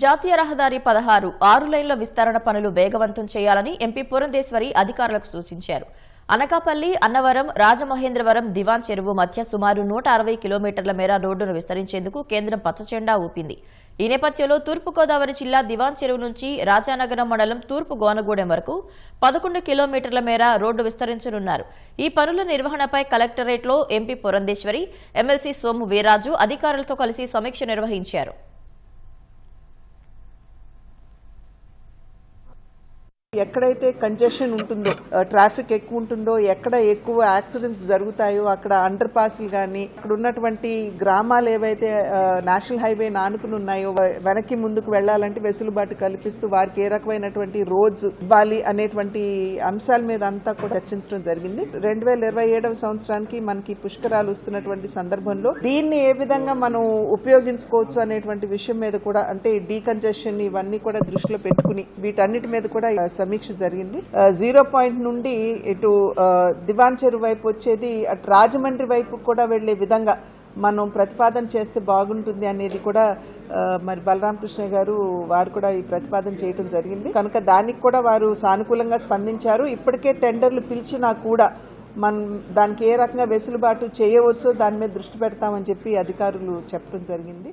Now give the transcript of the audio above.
జాతీయ రహదారి పదహారు ఆరు లైన్ల విస్తరణ పనులు వేగవంతం చేయాలని ఎంపీ పురంధేశ్వరి అధికారులకు సూచించారు. అనకాపల్లి అన్నవరం రాజమహేంద్రవరం దివాన్ చెరువు మధ్య సుమారు నూట అరవై కిలోమీటర్ల మేర రోడ్డును విస్తరించేందుకు కేంద్రం పచ్చజెండా ఊపింది. ఈ నేపథ్యంలో తూర్పుగోదావరి జిల్లా దివాన్ చెరువు నుంచి రాజానగరం మండలం తూర్పు గోనగూడెం వరకు పదకొండు కిలోమీటర్ల మేర రోడ్డు విస్తరించనున్నారు. ఈ పనుల నిర్వహణపై కలెక్టరేట్లో M P Purandeswari M L C Somu Veerraju అధికారులతో కలిసి సమీక్ష నిర్వహించారు. ఎక్కడైతే కంజెషన్ ఉంటుందో ట్రాఫిక్ ఎక్కువ ఉంటుందో ఎక్కడ ఎక్కువ యాక్సిడెంట్స్ జరుగుతాయో అక్కడ అండర్ పాస్లు కానీ అక్కడ ఉన్నటువంటి గ్రామాలు ఏవైతే నేషనల్ హైవే నానుకుని ఉన్నాయో వెనక్కి ముందుకు వెళ్ళాలంటే వెసులుబాటు కల్పిస్తూ వారికి ఏ రకమైనటువంటి రోడ్స్ ఇవ్వాలి అనేటువంటి అంశాల మీద అంతా కూడా చర్చించడం జరిగింది. రెండు వేల ఇరవై ఏడవ సంవత్సరానికి మనకి పుష్కరాలు వస్తున్నటువంటి సందర్భంలో దీన్ని ఏ విధంగా మనం ఉపయోగించుకోవచ్చు అనేటువంటి విషయం మీద కూడా అంటే డీకంజెషన్ ఇవన్నీ కూడా దృష్టిలో పెట్టుకుని వీటన్నిటి మీద కూడా సమీక్ష జరిగింది. జీరో పాయింట్ నుండి ఇటు దివాన్ చెరువు వైపు వచ్చేది అటు రాజమండ్రి వైపు కూడా వెళ్ళే విధంగా మనం ప్రతిపాదన చేస్తే బాగుంటుంది అనేది కూడా మరి బలరామకృష్ణ గారు వారు కూడా ఈ ప్రతిపాదన చేయడం జరిగింది. కనుక దానికి కూడా వారు సానుకూలంగా స్పందించారు. ఇప్పటికే టెండర్లు పిలిచినా కూడా మనం దానికి ఏ రకంగా వెసులుబాటు చేయవచ్చో దాని మీద దృష్టి పెడతామని చెప్పి అధికారులు చెప్పడం జరిగింది.